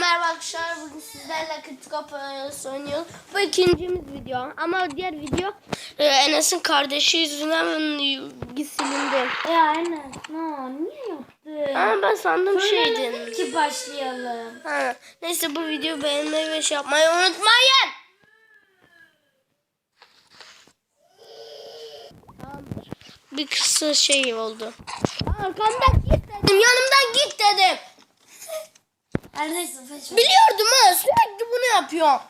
Merhaba arkadaşlar. Bugün sizlerle Kritikop oynuyoruz. Bu ikincimiz video. Ama diğer video e, Enes'in kardeşi yüzünden silindi. E aynen. No, niye yaptın? Ama ben sandım şeydin. Söylemedim ki başlayalım. Ha, neyse bu videoyu beğenmeyi ve şey yapmayı unutmayın. Tamamdır. Bir kısa şey oldu. Arkamdan git dedim. Yanımdan git dedim. Her neyse peş Biliyordum ha. Sürekli bunu yapıyorum.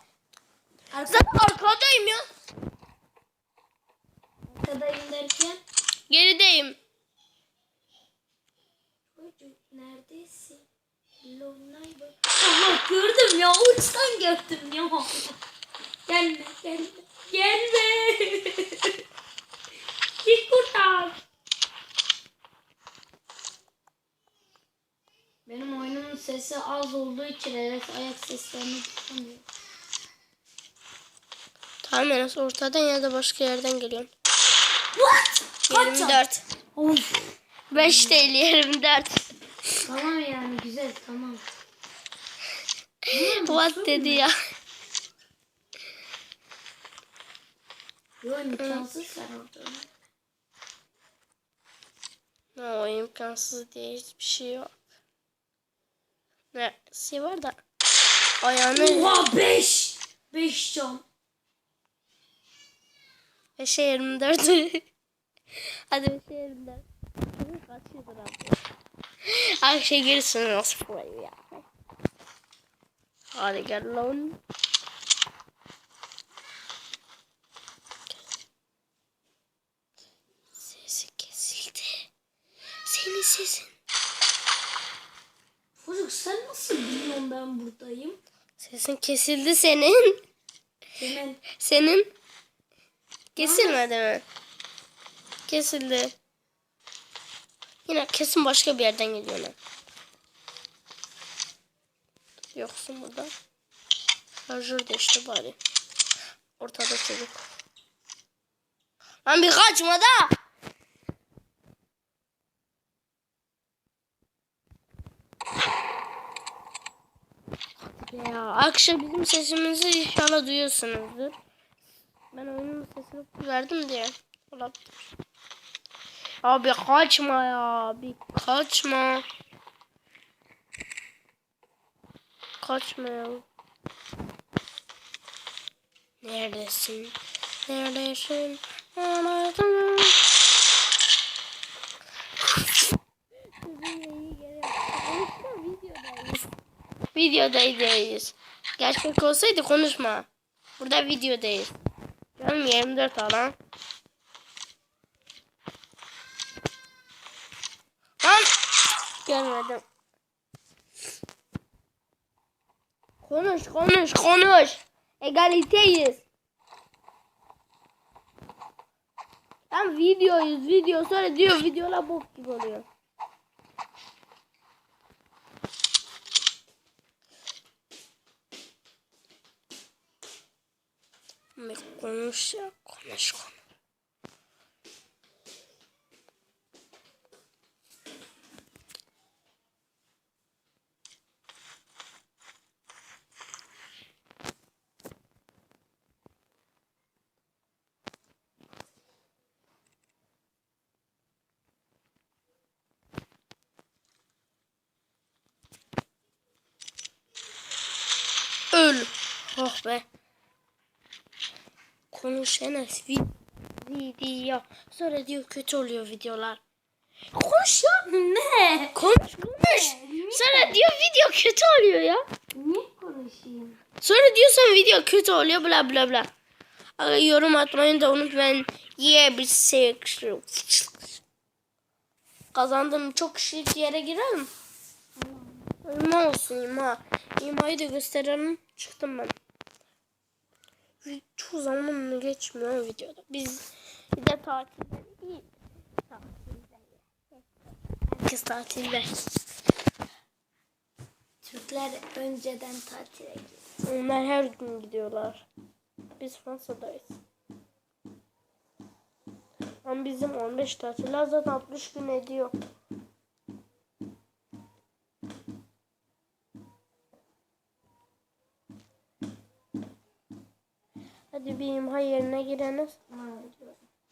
Arka, Zaten arkadayım ya. arkadayım derken. Gerideyim. Neredesin? Neighbor. Allah gördüm ya. Uçtan gördüm ya. Gelme gelme. Gelme. Git buradan. Benim oyunumun sesi az olduğu için Enes ayak seslerini tutamıyor. Tamam Enes ortadan ya da başka yerden geliyorsun. What? Kaç 24. Of. 5 değil 24. Tamam yani güzel tamam. What dedi ya. Yo imkansız sen orada. O imkansız diye hiçbir şey yok. Ne şey var da ayağını Oha 5. 5 can. 5'e 24. Hadi 5'e 24. Kaç yıldır abi? Her şey girsin nasıl burayı ya. Hadi gel lan. Sesi kesildi. Senin sesin. Biliyorsun ben buradayım? Sesin kesildi senin. Hemen Senin. Kesilmedi mi? Kesildi. Yine kesin başka bir yerden geliyor lan. Yoksun burada. Şarjör de işte bari. Ortada çocuk. Lan bir kaçma da. Ya akşam bizim sesimizi inşallah duyuyorsunuzdur. Ben oyunun sesini verdim diye. Olabilir. Abi kaçma ya. Bir kaçma. Kaçma ya. Neredesin? Neredesin? Neredesin? Videodayız. Gerçek olsaydı konuşma. Burada videodayız. Canım 24 alan. Lan! Görmedim. Konuş konuş konuş. Egaliteyiz. Tam videoyuz video sonra diyor videolar bok gibi oluyor. Ama Konuş ya konuş konuş. Öl. Oh be. Konuş Enes. Video. Sonra diyor kötü oluyor videolar. Konuş ya. ne? Konuş konuş. Sonra diyor video kötü oluyor ya. Niye konuşayım? Sonra diyorsan video kötü oluyor bla bla bla. Aga, Yorum atmayı da unutmayın. Yeah bir şey. Kazandım çok kişilik yere girelim. İma olsun ima. İmayı da gösterelim. Çıktım ben. Çoğu zaman geçmiyor videoda. Biz bir de tatilde değil. Tatilde. Herkes tatilde. Türkler önceden tatile gidiyor. Onlar her gün gidiyorlar. Biz Fransa'dayız. Ama bizim 15 tatiller zaten 60 gün ediyor. Hadi bir imha yerine gireniz.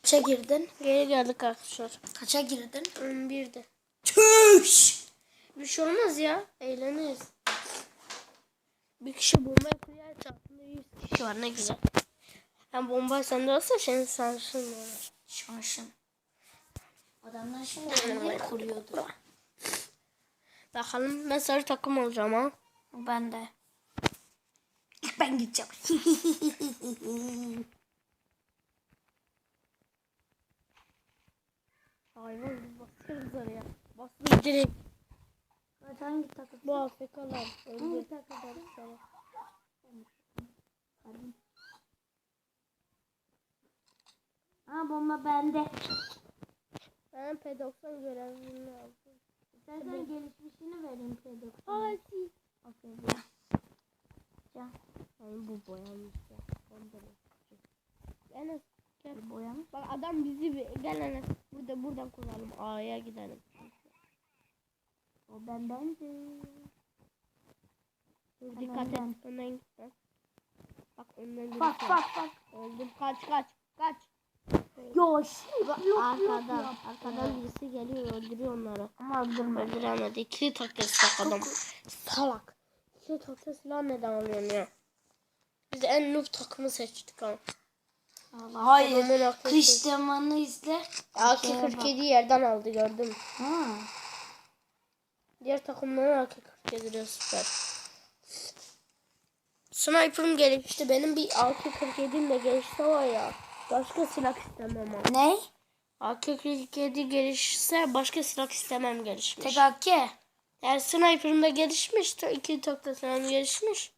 Kaça girdin? Geri geldik arkadaşlar. Kaça girdin? 11'de. Çüş. Bir şey olmaz ya. Eğleniriz. Bir kişi bombayı kuruyor etrafında 100 kişi var ne güzel. Hem bomba sende olsa senin sarsılmıyorlar. Şansım. Adamlar şimdi ne kuruyordu? Bakalım ben sarı takım olacağım ha. Ben de. Ben gideceğim. Hayvan biz basıyoruz oraya. Bastık direkt. Kaç hangi takım? Bu Afrikalar. Hangi takım? Ha bomba bende. Ben P90 görevini aldım. İstersen gelişmişini vereyim P90. Hadi. Okey. Ya Yani bu boyanmış ya. Ondan ötürü. Enes gel. bu boyamış. Bak adam bizi gel Enes. Burada buradan kullanalım. A'ya gidelim. O bendendi. Dur Hemen dikkat et. ben. Önden git lan. Bak önden git. Bak bak bak. Öldüm. Kaç kaç. Kaç. Yo şimdi Bak, yok yok arkadan. yok. Birisi geliyor öldürüyor onları. Ama öldürme. Öldüremedi. İkili taklası adam. Salak. İkili taklası silah neden alıyorsun ya? Biz en noob takımı seçtik ama. Allah, hayır. Adamın aklı Cristiano'nu izle. AK-47 yerden aldı gördüm. Ha. Diğer takımların AK-47 diyor süper. Sniper'ım gelişti. Benim bir AK-47'm de gelişse var ya. Başka silah istemem ama. Ne? AK-47 gelişse başka silah istemem gelişmiş. Tek AK. Eğer sniper'ım da gelişmiş. iki takta silahım gelişmiş.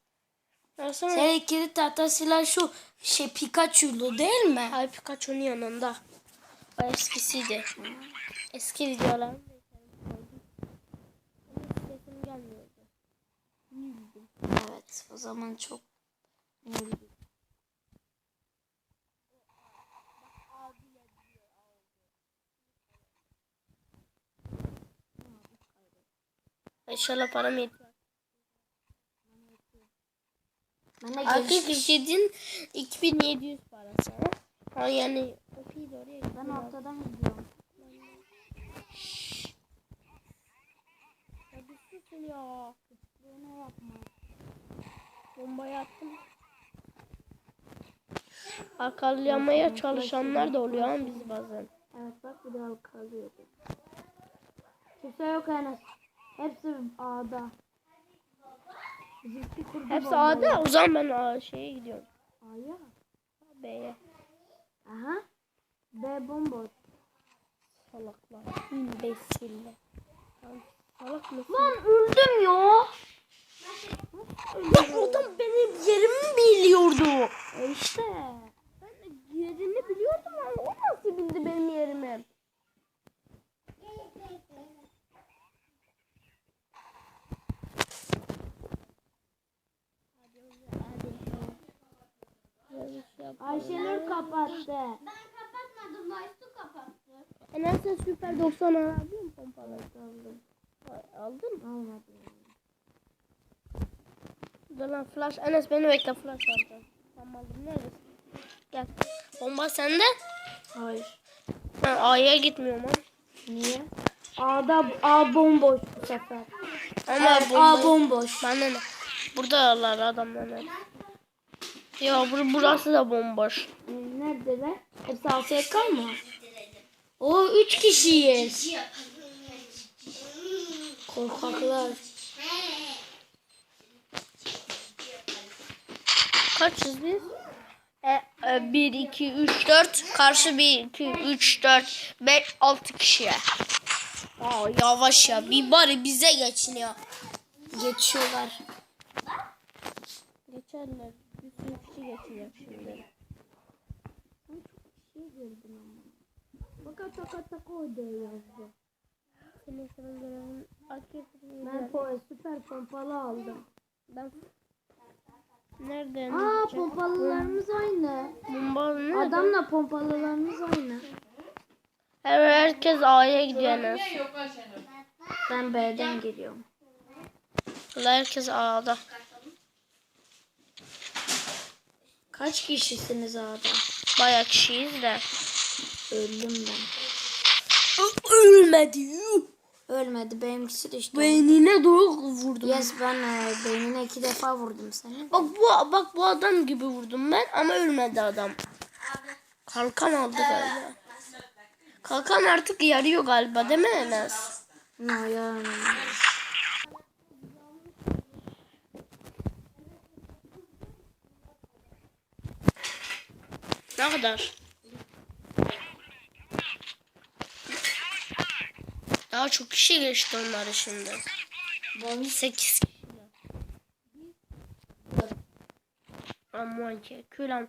Versene. Senin ikili tahta silah şu şey Pikachu'lu değil mi? Ay Pikachu'nun yanında. O eskisiydi. Eski videolar. Evet o zaman çok İnşallah param yetiyor. De geliş. AK-47'in 2700 parası. ha? Yani de oraya Ben ortadan gidiyorum. Ya bir susun ya. Ne yapma. Bombayı attım. Arkalayamaya çalışanlar da oluyor ama biz bazen. Evet bak bir daha kalıyor. Kimse yok Enes. Hepsi A'da. Hepsi. A'da. O zaman ben A şeye gidiyorum. A'ya. B'ye. Aha. B bomboş. Salaklar. İmbesiller. Salak mısın? Lan öldüm ya. Lan adam benim yerimi biliyordu. E işte. Ben de yerini biliyordum ama o nasıl bildi benim yerimi? Ayşenur kapattı. Ben kapatmadım. Maysu kapattı. E nasıl süper 90 alabiliyor musun pompalı? Aldım. Aldın mı? Almadım. Dur lan flash. Enes beni bekle flash alacağım. Tamam aldım. Neredesin? Gel. Bomba sende. Hayır. Ben A'ya gitmiyorum ha. Niye? A'da A bomboş bu sefer. Ama Evet, bomba... A bomboş. Ben de ne? Buradalar adamlar. Ya bur burası da bomboş. Neredeler? Hepsi AFK mı? O üç kişiyiz. Korkaklar. Kaçız biz? E, e, 1, 2, 3, 4. Karşı 1, 2, 3, 4, 5, 6 kişiye. Aa, yavaş ya. Bir bari bize geçin ya. Geçiyorlar. Geçerler. Bir kişi geçecek şimdi. Şey gördüm ama. Baka taka taka o yazdı. Senin görevin aktif Ben po süper pompalı aldım. Ben Nereden? Aa pompalılarımız aynı. Bomba nerede? Adamla pompalılarımız aynı. Her, herkes A'ya gidiyor. Ben B'den geliyorum. Herkes A'da. Kaç kişisiniz abi? Bayağı kişiyiz de. Öldüm ben. Ölmedi. Ölmedi benimkisi de işte. Beynine doğru vurdum. Yes ben e, beynine iki defa vurdum seni. Bak bu bak bu adam gibi vurdum ben ama ölmedi adam. Kalkan aldı galiba. Kalkan artık yarıyor galiba değil mi Enes? Ya. Ne kadar? Daha çok kişi geçti onları şimdi. 8 kişi. Aman ki külam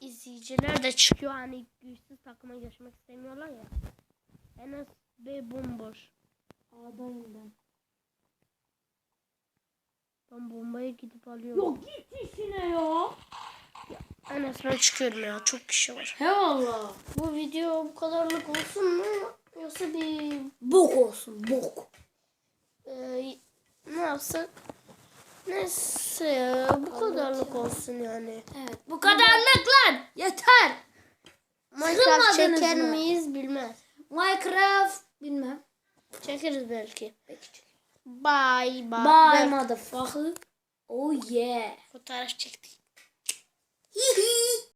izleyiciler de çıkıyor hani güçsüz takıma geçmek istemiyorlar ya. En az B bomboş. A'dayım ben. Ben bombayı gidip alıyorum. git işine ya. Ben çıkıyorum ya çok kişi var. He valla. Bu video bu kadarlık olsun mu? Yoksa bir Bok olsun bok. Ee, ne yapsak? Neyse ya, bu kadarlık olsun yani. Evet bu kadarlık lan. Yeter. Minecraft Sıkılmadınız çeker mı? miyiz bilmez. Minecraft bilmem. Çekeriz belki. Bye bye. Bye motherfucker. Oh yeah. Fotoğraf çektik. 히 히.